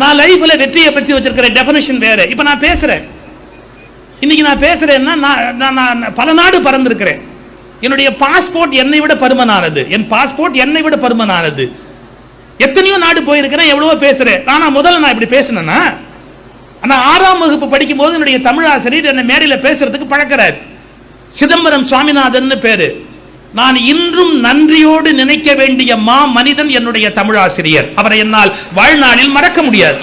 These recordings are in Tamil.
நான் லைஃப்ல வெற்றியை பற்றி வச்சிருக்கிற டெஃபினேஷன் வேற. இப்போ நான் பேசுகிறேன் இன்னைக்கு நான் பேசுகிறேன்னா நான் நான் நான் பல நாடு பறந்துருக்கிறேன். என்னுடைய பாஸ்போர்ட் என்னை விட பருமனானது. என் பாஸ்போர்ட் என்னை விட பருமனானது. எத்தனையோ நாடு போயிருக்கிறேன் எவ்வளவோ பேசுகிறேன் நான் முதல்ல நான் இப்படி பேசினேன்னா ஆனால் ஆறாம் வகுப்பு படிக்கும்போது என்னுடைய தமிழ் ஆசிரியர் என்னை மேடையில் பேசுறதுக்கு பழக்கிறார். சிதம்பரம் சுவாமிநாதன் பேரு. நான் இன்றும் நன்றியோடு நினைக்க வேண்டிய மா மனிதன் என்னுடைய தமிழ் ஆசிரியர் அவரை என்னால் வாழ்நாளில் மறக்க முடியாது.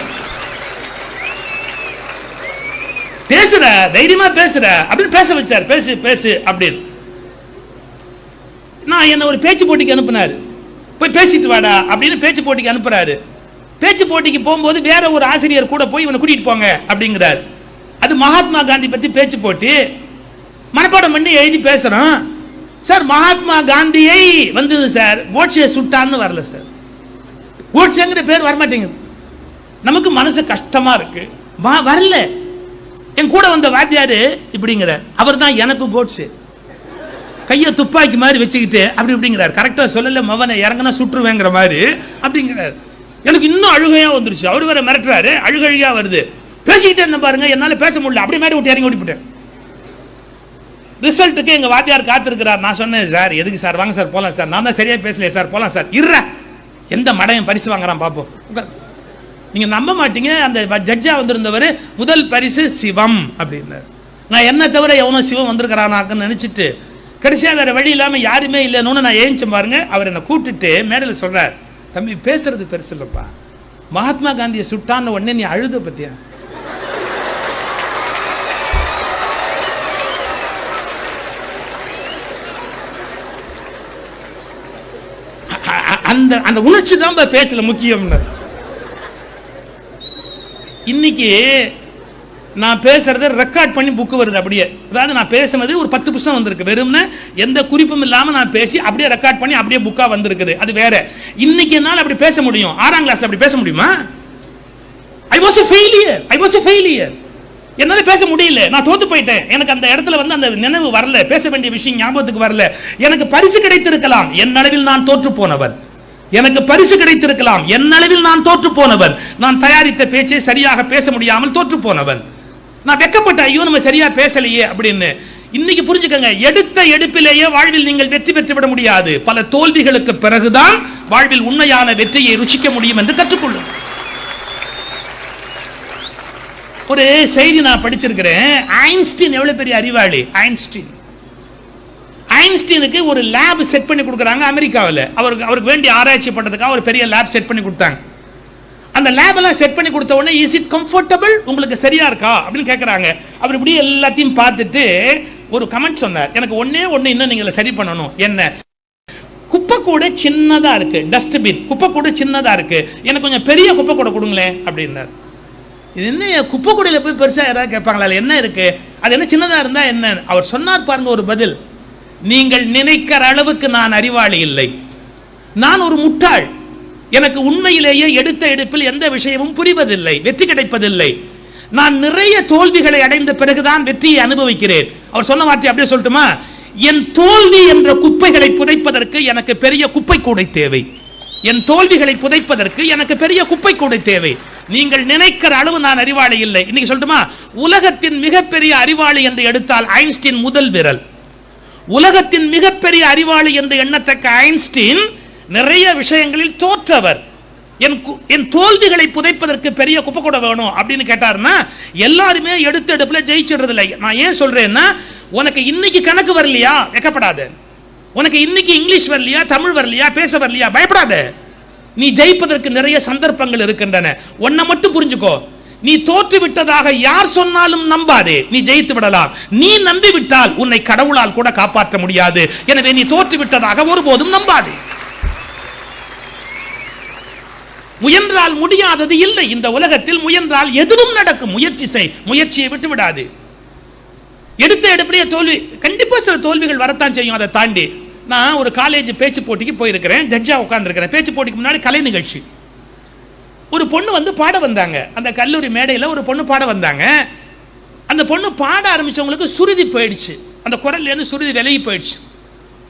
பேசுற தைரியமா பேசுற அப்படின்னு பேச வச்சார். பேசு பேசு அப்படின்னு. நான் என்ன ஒரு பேச்சு போட்டிக்கு அனுப்புனாரு. போய் பேசிட்டு வாடா அப்படின்னு பேச்சு போட்டிக்கு அனுப்புறாரு. பேச்சு போட்டிக்கு போகும்போது வேற ஒரு ஆசிரியர் கூட போய் இவனை கூட்டிட்டு போங்க அப்படிங்கிறார். அது மகாத்மா காந்தி பத்தி பேச்சு போட்டி. மனப்பாடம் பண்ணி எழுதி பேசுறான் சார் மகாத்மா காந்தியை வந்தது சார் கோட்சே சுட்டான்னு வரல சார் கோட்சேங்கிற பேர் வரமாட்டேங்குது. நமக்கு மனசு கஷ்டமா இருக்கு. வா- வரல. என் கூட வந்த வாத்தியார் இப்படிங்கிறார். அவர் தான் எனக்கு கோட்ஸு கையை துப்பாக்கி மாதிரி வச்சுக்கிட்டு அப்படி இப்படிங்கிறார். கரெக்டாக சொல்லல மவனை இறங்கினா சுற்றுவேங்கிற மாதிரி அப்படிங்கிறார். எனக்கு இன்னும் அழுகையாக வந்துருச்சு. அவர் வேற மிரட்டுறாரு. அழுகழுகையாக வருது. பேசிக்கிட்டே இருந்தேன் பாருங்க. என்னால் பேச முடியல. அப்படி மாதிரி விட்டு இறங்கி ஓடிவிட்டேன் ரிசல்ட்டுக்கு எங்கள் வாத்தியார் காத்திருக்கிறார். நான் சொன்னேன் சார் எதுக்கு சார்? வாங்க சார் போகலாம் சார். நான் தான் சரியாக பேசலையே சார் போகலாம் சார். இருற எந்த மடையன் பரிசு வாங்குறான் பார்ப்போம் நீங்கள் நம்ப மாட்டீங்க. அந்த ஜட்ஜா வந்திருந்தவர் முதல் பரிசு சிவம் அப்படின்னார். நான் என்ன தவிர எவனோ சிவம் வந்திருக்கிறானாக்குன்னு நினச்சிட்டு கடைசியாக வேறு வழி இல்லாமல் யாருமே இல்லைன்னு நான் ஏஞ்சி பாருங்க அவர் என்னை கூப்பிட்டுட்டு மேடையில் சொல்கிறார் தம்பி பேசுறது பெருசு இல்லைப்பா. மகாத்மா காந்தியை சுட்டான்னு உடனே நீ அழுத பற்றியா அந்த அந்த உணர்ச்சி தான் பேச்சில் முக்கியம்னு. இன்னைக்கு நான் பேசுறத ரெக்கார்ட் பண்ணி புக்கு வருது அப்படியே. அதாவது நான் பேசுனது ஒரு பத்து புத்தகம் வந்திருக்கு. வெறும்னு எந்த குறிப்பும் இல்லாமல் நான் பேசி அப்படியே ரெக்கார்ட் பண்ணி அப்படியே புக்காக வந்திருக்குது. அது வேற. இன்னைக்கு என்னால் அப்படி பேச முடியும். ஆறாம் கிளாஸ்ல அப்படி பேச முடியுமா? I was failure I was failure என்னால் பேச முடியல. நான் தோத்து போயிட்டேன். எனக்கு அந்த இடத்துல வந்து அந்த நினைவு வரல. பேச வேண்டிய விஷயம் ஞாபகத்துக்கு வரல. எனக்கு பரிசு கிடைத்திருக்கலாம். என் நடுவில் நான் தோற்று போனவன். எனக்கு பரிசு கிடைத்திருக்கலாம். என் அளவில் நான் தோற்று போனவன் நான் தயாரித்த பேச்சை சரியாக பேச முடியாமல் தோற்று போனவன் நான் வெக்கப்பட்ட ஐயோ நம்ம சரியா பேசலையே அப்படின்னு இன்னைக்கு புரிஞ்சுக்கங்க. எடுத்த எடுப்பிலேயே வாழ்வில் நீங்கள் வெற்றி பெற்று விட முடியாது. பல தோல்விகளுக்கு பிறகுதான் வாழ்வில் உண்மையான வெற்றியை ருசிக்க முடியும் என்று கற்றுக்கொள்ளும். ஒரு செய்தி நான் படிச்சிருக்கிறேன். ஐன்ஸ்டீன் எவ்வளவு பெரிய அறிவாளி? ஐன்ஸ்டீன். ஐன்ஸ்டீனுக்கு ஒரு லேப் செட் பண்ணி கொடுக்குறாங்க அமெரிக்காவில். அவருக்கு அவருக்கு வேண்டிய ஆராய்ச்சி பண்ணுறதுக்காக ஒரு பெரிய லேப் செட் பண்ணி கொடுத்தாங்க. அந்த லேப் எல்லாம் செட் பண்ணி கொடுத்த உடனே இஸ் இட் கம்ஃபர்டபுள் உங்களுக்கு சரியா இருக்கா? அப்படின்னு கேட்குறாங்க அவர் இப்படி எல்லாத்தையும் பார்த்துட்டு ஒரு கமெண்ட் சொன்னார். எனக்கு ஒன்னே ஒன்று இன்னும் நீங்கள் சரி பண்ணணும். என்ன? குப்பை கூட சின்னதாக இருக்கு. டஸ்ட்பின் குப்பை கூட சின்னதாக இருக்கு. எனக்கு கொஞ்சம் பெரிய குப்பை கூட கொடுங்களேன். அப்படின்னார். இது என்ன குப்பை கூடையில் போய் பெருசாக யாராவது கேட்பாங்களா? என்ன இருக்குது அது என்ன சின்னதாக இருந்தால் என்ன? அவர் சொன்னார் பாருங்க ஒரு பதில். நீங்கள் நினைக்கிற அளவுக்கு நான் அறிவாளி இல்லை. நான் ஒரு முட்டாள். எனக்கு உண்மையிலேயே எடுத்த எடுப்பில் எந்த விஷயமும் புரிவதில்லை வெற்றி கிடைப்பதில்லை. நான் நிறைய தோல்விகளை அடைந்த பிறகுதான் வெற்றியை அனுபவிக்கிறேன். அவர் சொன்ன வார்த்தை அப்படியே சொல்லட்டுமா? என் தோல்வி என்ற குப்பைகளை புதைப்பதற்கு எனக்கு பெரிய குப்பை கூடை தேவை. என் தோல்விகளை புதைப்பதற்கு எனக்கு பெரிய குப்பை கூடை தேவை. நீங்கள் நினைக்கிற அளவு நான் அறிவாளி இல்லை. இன்னைக்கு சொல்லட்டுமா? உலகத்தின் மிகப்பெரிய அறிவாளி என்று எடுத்தால் ஐன்ஸ்டீன் முதல் விரல். உலகத்தின் மிகப்பெரிய அறிவாளி என்று எண்ணத்தக்க ஐன்ஸ்டீன் நிறைய விஷயங்களில் தோற்றவர். என் கு- என் தோல்விகளை புதைப்பதற்கு பெரிய குப்பை கூட வேணும் அப்படின்னு கேட்டாருன்னா எல்லாருமே எடுத்து எடுப்புல ஜெயிச்சிடுறது இல்லை நான் ஏன் சொல்றேன்னா உனக்கு இன்னைக்கு கணக்கு வரலையா? வெக்கப்படாது. உனக்கு இன்னைக்கு இங்கிலீஷ் வரலையா? தமிழ் வரலையா? பேச வரலையா? பயப்படாத. நீ ஜெயிப்பதற்கு நிறைய சந்தர்ப்பங்கள் இருக்கின்றன. ஒன்னை மட்டும் புரிஞ்சுக்கோ. நீ தோற்று விட்டதாக யார் சொன்னாலும் நம்பாதே. நீ ஜெயித்து விடலாம். நீ நம்பி விட்டால் உன்னை கடவுளால் கூட காப்பாற்ற முடியாது. எனவே நீ தோற்று விட்டதாக ஒருபோதும் நம்பாதே. முயன்றால் முடியாதது இல்லை. இந்த உலகத்தில் முயன்றால் எதுவும் நடக்கும். முயற்சி செய். முயற்சியை விட்டு விடாது. எடுத்த எடுப்படியே தோல்வி கண்டிப்பா சில தோல்விகள் வரத்தான் செய்யும். அதை தாண்டி நான் ஒரு காலேஜ் பேச்சு போட்டிக்கு போயிருக்கிறேன். ஜட்ஜா உட்கார்ந்திருக்கிறேன். பேச்சு போட்டிக்கு முன்னாடி கலை நிகழ்ச்சி. ஒரு பொண்ணு வந்து பாட வந்தாங்க. அந்த கல்லூரி மேடையில் ஒரு பொண்ணு பாட வந்தாங்க. அந்த பொண்ணு பாட ஆரம்பித்தவங்களுக்கு சுருதி போயிடுச்சு. அந்த குரல்லேருந்து சுருதி விலகி போயிடுச்சு.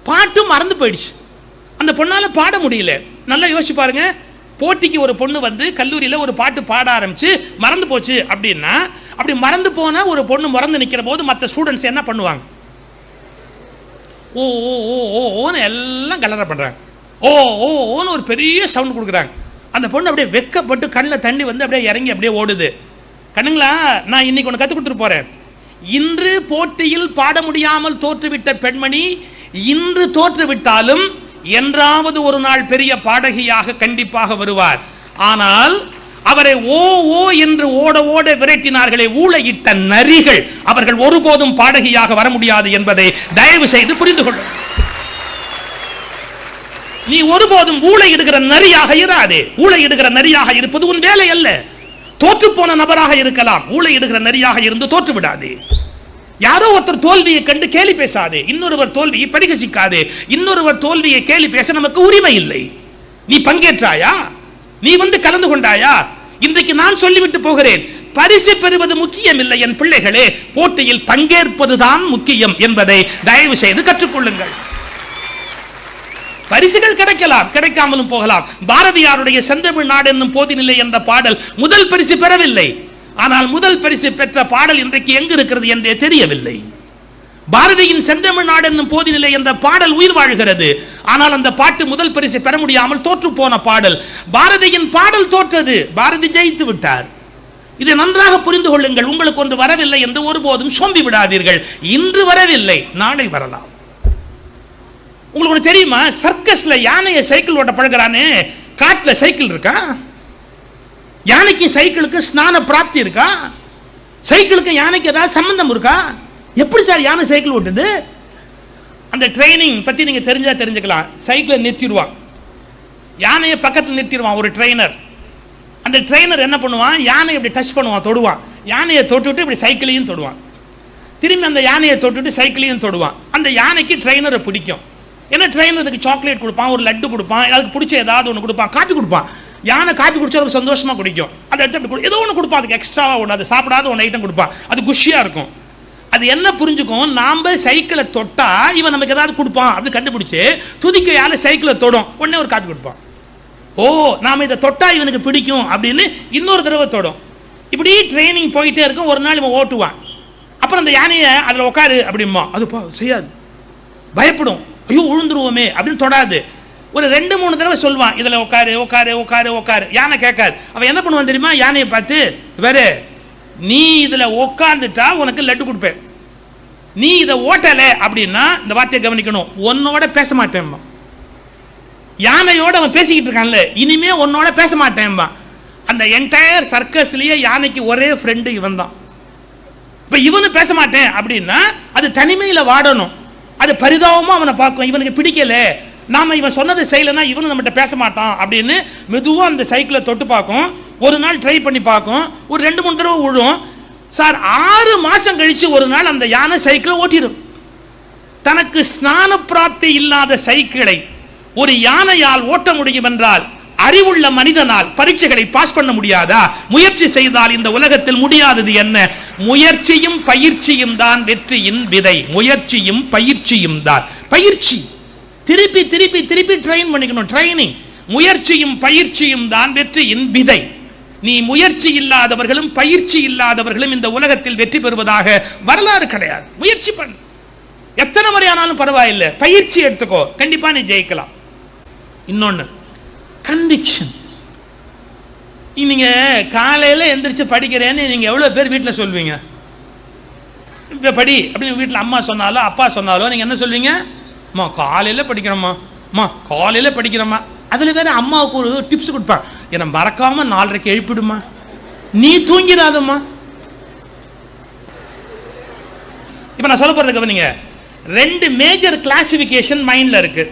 பாட்டும் மறந்து போயிடுச்சு. அந்த பொண்ணால் பாட முடியல. நல்லா யோசிச்சு பாருங்க. போட்டிக்கு ஒரு பொண்ணு வந்து கல்லூரியில் ஒரு பாட்டு பாட ஆரம்பிச்சு மறந்து போச்சு அப்படின்னா அப்படி மறந்து போனால் ஒரு பொண்ணு மறந்து நிற்கிற போது மற்ற ஸ்டூடெண்ட்ஸ் என்ன பண்ணுவாங்க? ஓ ஓ ஓ ஓ ஓன்னு எல்லாம் கலரை பண்ணுறாங்க ஓ ஓ ஓன்னு ஒரு பெரிய சவுண்ட் கொடுக்குறாங்க. அந்த பொண்ணு அப்படியே வெக்கப்பட்டு கண்ணில் தண்ணி வந்து அப்படியே இறங்கி அப்படியே ஓடுது. கண்ணுங்களா நான் இன்னைக்கு ஒன்று கற்றுக் கொடுத்துட்டு போகிறேன் இன்று போட்டியில் பாட முடியாமல் தோற்றுவிட்ட பெண்மணி இன்று தோற்றுவிட்டாலும் என்றாவது ஒரு நாள் பெரிய பாடகியாக கண்டிப்பாக வருவார். ஆனால் அவரை ஓ ஓ என்று ஓட ஓட விரட்டினார்களே ஊழையிட்ட நரிகள் அவர்கள் ஒருபோதும் பாடகியாக வர முடியாது என்பதை தயவு செய்து புரிந்து கொள்ளும் நீ ஒருபோதும் ஊழையிடுகிற நரியாக இராதே. ஊழையிடுகிற நரியாக இருப்பது உன் வேலை அல்ல. தோற்று போன நபராக இருக்கலாம். ஊழையிடுகிற நரியாக இருந்து தோற்று விடாதே. யாரோ ஒருத்தர் தோல்வியை கண்டு கேலி பேசாதே. இன்னொருவர் தோல்வியை பரிகசிக்காதே. இன்னொருவர் தோல்வியை கேலி பேச நமக்கு உரிமை இல்லை. நீ பங்கேற்றாயா? நீ வந்து கலந்து கொண்டாயா? இன்றைக்கு நான் சொல்லிவிட்டு போகிறேன். பரிசு பெறுவது முக்கியம் இல்லை என் பிள்ளைகளே. போட்டியில் பங்கேற்பதுதான் முக்கியம் என்பதை தயவு செய்து கற்றுக்கொள்ளுங்கள். பரிசுகள் கிடைக்கலாம் கிடைக்காமலும் போகலாம். பாரதியாருடைய செந்தமிழ் நாடு என்னும் போதினிலை என்ற பாடல் முதல் பரிசு பெறவில்லை. ஆனால் முதல் பரிசு பெற்ற பாடல் இன்றைக்கு எங்கு இருக்கிறது என்றே தெரியவில்லை. பாரதியின் செந்தமிழ் நாடு என்னும் போதினிலை என்ற பாடல் உயிர் வாழ்கிறது. ஆனால் அந்த பாட்டு முதல் பரிசு பெற முடியாமல் தோற்று போன பாடல். பாரதியின் பாடல் தோற்றது. பாரதி ஜெயித்து விட்டார். இதை நன்றாக புரிந்து கொள்ளுங்கள். உங்களுக்கு ஒன்று வரவில்லை என்று ஒருபோதும் சோம்பி விடாதீர்கள் இன்று வரவில்லை நாளை வரலாம். உங்களுக்கு ஒன்று தெரியுமா? சர்க்கஸில் யானையை சைக்கிள் ஓட்ட பழகுறானே? காட்டில் சைக்கிள் இருக்கா? யானைக்கு சைக்கிளுக்கு ஸ்நான பிராப்தி இருக்கா? சைக்கிளுக்கு யானைக்கு ஏதாவது சம்பந்தம் இருக்கா? எப்படி சார் யானை சைக்கிள் ஓட்டுது? அந்த ட்ரைனிங் பற்றி நீங்கள் தெரிஞ்சால் தெரிஞ்சுக்கலாம். சைக்கிளை நிறுத்திடுவான். யானையை பக்கத்தில் நிறுத்திடுவான் ஒரு ட்ரெயினர் அந்த ட்ரெயினர் என்ன பண்ணுவான்? யானையை இப்படி டச் பண்ணுவான் தொடுவான். யானையை தொட்டுவிட்டு இப்படி சைக்கிளையும் தொடுவான். திரும்பி அந்த யானையை தொட்டுட்டு சைக்கிளையும் தொடுவான். அந்த யானைக்கு ட்ரெயினரை பிடிக்கும். ஏன்னா ட்ரெயினருக்கு சாக்லேட் கொடுப்பான் ஒரு லட்டு கொடுப்பான் அதுக்கு பிடிச்ச ஏதாவது ஒன்று கொடுப்பான் காப்பி கொடுப்பான். யானை காப்பி குடிச்சா ரொம்ப சந்தோஷமா குடிக்கும். அதை எடுத்து அப்படி கொடு- ஏதோ ஒன்று கொடுப்பான் அதுக்கு எக்ஸ்ட்ராவாக ஒன்று அது சாப்பிடாத ஒன்று ஐட்டம் கொடுப்பான். அது குஷியாக இருக்கும். அது என்ன புரிஞ்சுக்கும்? நாம் சைக்கிளை தொட்டா இவன் நமக்கு ஏதாவது கொடுப்பான் அப்படின்னு கண்டுபிடிச்சு யாரை சைக்கிளை தொடும். உடனே ஒரு காப்பி கொடுப்பான். ஓ நாம் இதை தொட்டா இவனுக்கு பிடிக்கும் அப்படின்னு இன்னொரு தடவை தொடும். இப்படி ட்ரைனிங் போயிட்டே இருக்கும். ஒரு நாள் இவன் ஓட்டுவான். அப்புறம் அந்த யானையை அதில் உட்காரு அப்படிம்பா அது செய்யாது. பயப்படும். ஐயோ உழுந்துருவோமே அப்படின்னு தொடாது. ஒரு ரெண்டு மூணு தடவை சொல்லுவான் இதில் உட்காரு உட்காரு உட்காரு உட்காரு யானை கேட்காது. அவன் என்ன பண்ணுவான் தெரியுமா? யானையை பார்த்து வேறு நீ இதில் உட்காந்துட்டா உனக்கு லட்டு கொடுப்பேன். நீ இதை ஓட்டலை அப்படின்னா இந்த வார்த்தையை கவனிக்கணும். உன்னோட பேச மாட்டேன்பா யானையோட அவன் பேசிக்கிட்டு இருக்கான்ல இனிமே உன்னோட பேச மாட்டேன்பா அந்த என்டையர் சர்க்கஸ்லயே யானைக்கு ஒரே ஃப்ரெண்டு இவன் தான் இப்போ இவனு பேச மாட்டேன் அப்படின்னா அது தனிமையில் வாடணும். அது பரிதாபமாக அவனை பார்க்கும். இவனுக்கு பிடிக்கல. நாம் இவன் சொன்னதை செய்யலைன்னா இவனும் நம்மகிட்ட பேச மாட்டான் அப்படின்னு மெதுவாக அந்த சைக்கிளை தொட்டு பார்க்கும். ஒரு நாள் ட்ரை பண்ணி பார்க்கும். ஒரு ரெண்டு மூணு தடவை விழும். சார் ஆறு மாதம் கழித்து ஒரு நாள் அந்த யானை சைக்கிளை ஓட்டிடும். தனக்கு ஸ்நான பிராப்தி இல்லாத சைக்கிளை ஒரு யானையால் ஓட்ட முடியும் என்றால் அறிவுள்ள மனிதனால் பரீட்சைகளை பாஸ் பண்ண முடியாதா? முயற்சி செய்தால் இந்த உலகத்தில் முடியாதது என்ன? முயற்சியும் பயிற்சியும் தான் வெற்றியின் விதை. முயற்சியும் பயிற்சியும் தான். பயிற்சி. திருப்பி திருப்பி திருப்பி ட்ரெயின் பண்ணிக்கணும் ட்ரைனிங் முயற்சியும் பயிற்சியும் தான் வெற்றியின் விதை. நீ முயற்சி இல்லாதவர்களும் பயிற்சி இல்லாதவர்களும் இந்த உலகத்தில் வெற்றி பெறுவதாக வரலாறு கிடையாது. முயற்சி பண்ணு. எத்தனை முறையானாலும் பரவாயில்லை. பயிற்சி எடுத்துக்கோ. கண்டிப்பா நீ ஜெயிக்கலாம். இன்னொன்னு. கன்விக்ஷன் நீங்கள் காலையில் எந்திரிச்சு படிக்கிறேன்னு நீங்கள் எவ்வளோ பேர் வீட்டில் சொல்வீங்க? இப்போ படி அப்படின்னு வீட்டில் அம்மா சொன்னாலோ அப்பா சொன்னாலோ நீங்கள் என்ன சொல்வீங்க? அம்மா காலையில் படிக்கிறோம்மா. அம்மா காலையில் படிக்கிறோம்மா. அதில் வேறு அம்மாவுக்கு ஒரு டிப்ஸ் கொடுப்பான் என்னை மறக்காமல் நாலரைக்கு எழுப்பிடுமா நீ தூங்கிடாதம்மா. இப்போ நான் சொல்ல போகிறது கவனிங்க. ரெண்டு மேஜர் கிளாசிஃபிகேஷன் மைண்டில் இருக்குது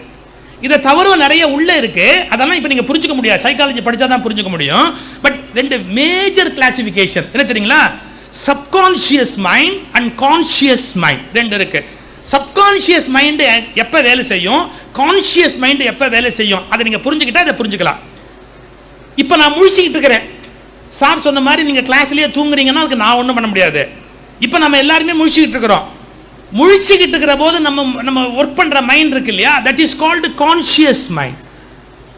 இதை தவறும் நிறைய உள்ளே இருக்கு. அதெல்லாம் இப்போ நீங்க புரிஞ்சுக்க முடியாது. சைக்காலஜி படிச்சா தான் புரிஞ்சுக்க முடியும். பட் ரெண்டு மேஜர் கிளாசிஃபிகேஷன் என்ன தெரியுங்களா? Subconscious mind and conscious mind ரெண்டு இருக்கு. சப்கான்ஷியஸ் மைண்டு எப்போ வேலை செய்யும்? கான்ஷியஸ் மைண்டு எப்போ வேலை செய்யும்? அதை நீங்கள் புரிஞ்சுக்கிட்டா அதை புரிஞ்சுக்கலாம். இப்போ நான் முழிச்சிக்கிட்டு இருக்கிறேன். சார் சொன்ன மாதிரி நீங்கள் கிளாஸ்லேயே தூங்குறீங்கன்னா அதுக்கு நான் ஒன்றும் பண்ண முடியாது. இப்போ நம்ம எல்லாருமே முழிச்சிக்கிட்டு இருக்கிறோம். முழிச்சுக்கிட்டு இருக்கிற போது நம்ம நம்ம ஒர்க் பண்ணுற மைண்ட் இருக்கு இல்லையா that is called conscious mind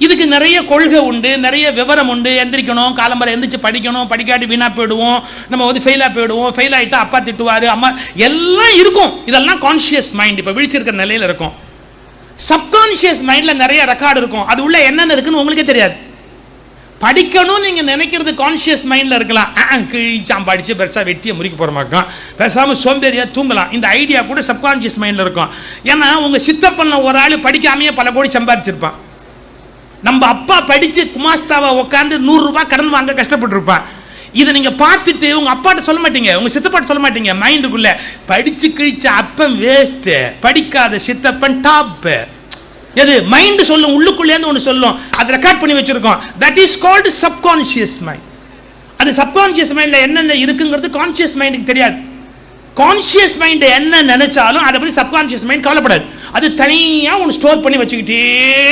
இதுக்கு நிறைய கொள்கை உண்டு நிறைய விவரம் உண்டு. எந்திரிக்கணும் காலம்பரை எந்திரிச்சு படிக்கணும் படிக்காட்டி வீணாக போயிடுவோம் நம்ம வந்து ஃபெயிலாக போயிடுவோம் ஃபெயில் ஆகிட்டா அப்பா திட்டுவார் அம்மா எல்லாம் இருக்கும். இதெல்லாம் கான்ஷியஸ் மைண்ட் இப்போ விழிச்சிருக்கிற நிலையில் இருக்கும். சப்கான்ஷியஸ் மைண்டில் நிறைய ரெக்கார்டு இருக்கும். அது உள்ள என்னென்ன இருக்குன்னு உங்களுக்கே தெரியாது. படிக்கணும்னு நீங்க நினைக்கிறது கான்ஷியஸ் மைண்ட்ல இருக்கலாம். ஆ, கிழிச்சான் படிச்சு பெருசா வெட்டியை முறிக்க போற மாட்டோம் பேசாம சோம்பேறியா தூங்கலாம். இந்த ஐடியா கூட சப்கான்ஷியஸ் மைண்ட்ல இருக்கும். ஏன்னா உங்க சித்தப்பண்ண ஒரு ஆள் படிக்காமையே பல கோடி சம்பாதிச்சிருப்பான் நம்ம அப்பா படிச்சு குமாஸ்தாவை உட்காந்து நூறு ரூபாய் கடன் வாங்க கஷ்டப்பட்டிருப்பான். இதை நீங்க பார்த்துட்டு உங்க அப்பாட்ட சொல்ல மாட்டீங்க. உங்க சித்தப்பாட்ட சொல்ல மாட்டீங்க. மைண்டுக்குள்ள படிச்சு கிழிச்ச அப்பன் வேஸ்ட் படிக்காத சித்தப்பன் டாப்பு எது? மைண்ட் சொல்லும் உள்ளுக்குள்ளேருந்து ஒன்று சொல்லும். அதை ரெக்கார்ட் பண்ணி வச்சிருக்கோம். That is called subconscious mind அது சப்கான்ஷியஸ் மைண்டில் என்னென்ன இருக்குங்கிறது கான்ஷியஸ் மைண்டுக்கு தெரியாது. கான்ஷியஸ் மைண்டை என்ன நினைச்சாலும் அதை பற்றி சப்கான்ஷியஸ் மைண்ட் கவலைப்படாது. அது தனியாக ஒன்று ஸ்டோர் பண்ணி வச்சுக்கிட்டே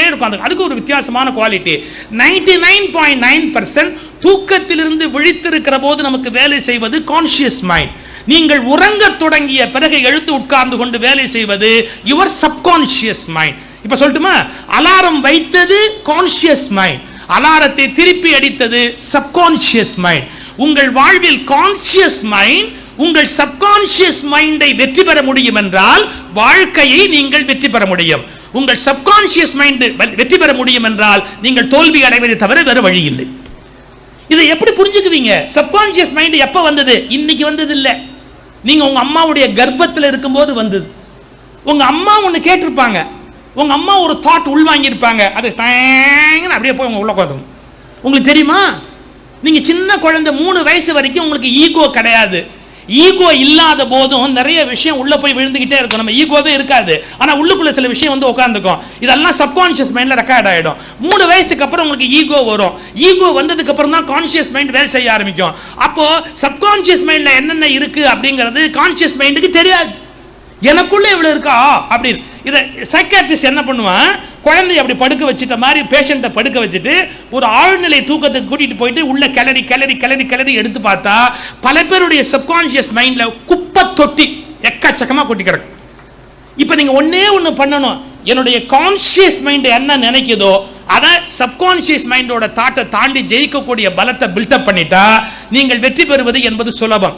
இருக்கும். அது அதுக்கு ஒரு வித்தியாசமான quality ninety nine point nine percent தூக்கத்திலிருந்து விழித்திருக்கிற போது நமக்கு வேலை செய்வது கான்ஷியஸ் மைண்ட் நீங்கள் உறங்கத் தொடங்கிய பிறகு எழுத்து உட்கார்ந்து கொண்டு வேலை செய்வது யுவர் சப்கான்ஷியஸ் மைண்ட் இப்ப சொல்லட்டுமா? அலாரம் வைத்தது கான்ஷியஸ் மைண்ட் அலாரத்தை திருப்பி அடித்தது சப்கான்ஷியஸ் மைண்ட் உங்கள் வாழ்வில் கான்ஷியஸ் மைண்ட் உங்கள் சப்கான்ஷியஸ் மைண்டை வெற்றி பெற முடியும் என்றால் வாழ்க்கையை நீங்கள் வெற்றி பெற முடியும். உங்கள் சப்கான்ஷியஸ் மைண்ட் வெற்றி பெற முடியும் என்றால் நீங்கள் தோல்வி அடைவதை தவிர வேறு வழி இல்லை. இதை எப்படி புரிஞ்சுக்குவீங்க? சப்கான்ஷியஸ் மைண்ட் எப்ப வந்தது? இன்னைக்கு வந்தது இல்லை நீங்க உங்க அம்மாவுடைய கர்ப்பத்தில் இருக்கும்போது வந்தது. உங்க அம்மா ஒன்று கேட்டிருப்பாங்க. உங்க அம்மா ஒரு தாட் உள்வாங்கியிருப்பாங்க அது டேங்கன்னு அப்படியே போய் உங்க உள்ள உட்காந்துரும். உங்களுக்கு தெரியுமா? நீங்க சின்ன குழந்தை மூணு வயசு வரைக்கும் உங்களுக்கு ஈகோ கிடையாது. ஈகோ இல்லாத போதும் நிறைய விஷயம் உள்ள போய் விழுந்துகிட்டே இருக்கும். நம்ம ஈகோவே இருக்காது. ஆனா உள்ளுக்குள்ள சில விஷயம் வந்து உட்காந்துக்கும். இதெல்லாம் சப்கான்ஷியஸ் மைண்ட்ல ரெக்கார்ட் ஆயிடும். மூணு வயசுக்கு அப்புறம் உங்களுக்கு ஈகோ வரும். ஈகோ வந்ததுக்கு அப்புறம் தான் கான்ஷியஸ் மைண்ட் வேலை செய்ய ஆரம்பிக்கும். அப்போ சப்கான்ஷியஸ் மைண்ட்ல என்னென்ன இருக்கு அப்படிங்கிறது கான்ஷியஸ் மைண்டுக்கு தெரியாது. எனக்குள்ளே இவ்வளோ இருக்கா? அப்படின்னு. இதை சைக்காட்ரிஸ்ட் என்ன பண்ணுவான்? குழந்தைய அப்படி படுக்க வச்சுட்ட மாதிரி பேஷண்ட்டை படுக்க வச்சுட்டு ஒரு ஆழ்நிலை தூக்கத்துக்கு கூட்டிகிட்டு போயிட்டு உள்ள கிளறி கிளறி கிளறி கிளறி எடுத்து பார்த்தா பல பேருடைய சப்கான்ஷியஸ் மைண்டில் குப்பை தொட்டி எக்கச்சக்கமாக கொட்டி கிடக்கும் இப்போ நீங்கள் ஒன்றே ஒன்று பண்ணணும். என்னுடைய கான்ஷியஸ் மைண்டு என்ன நினைக்குதோ அதை சப்கான்ஷியஸ் மைண்டோட தாட்டை தாண்டி ஜெயிக்கக்கூடிய பலத்தை பில்டப் பண்ணிட்டா நீங்கள் வெற்றி பெறுவது என்பது சுலபம்.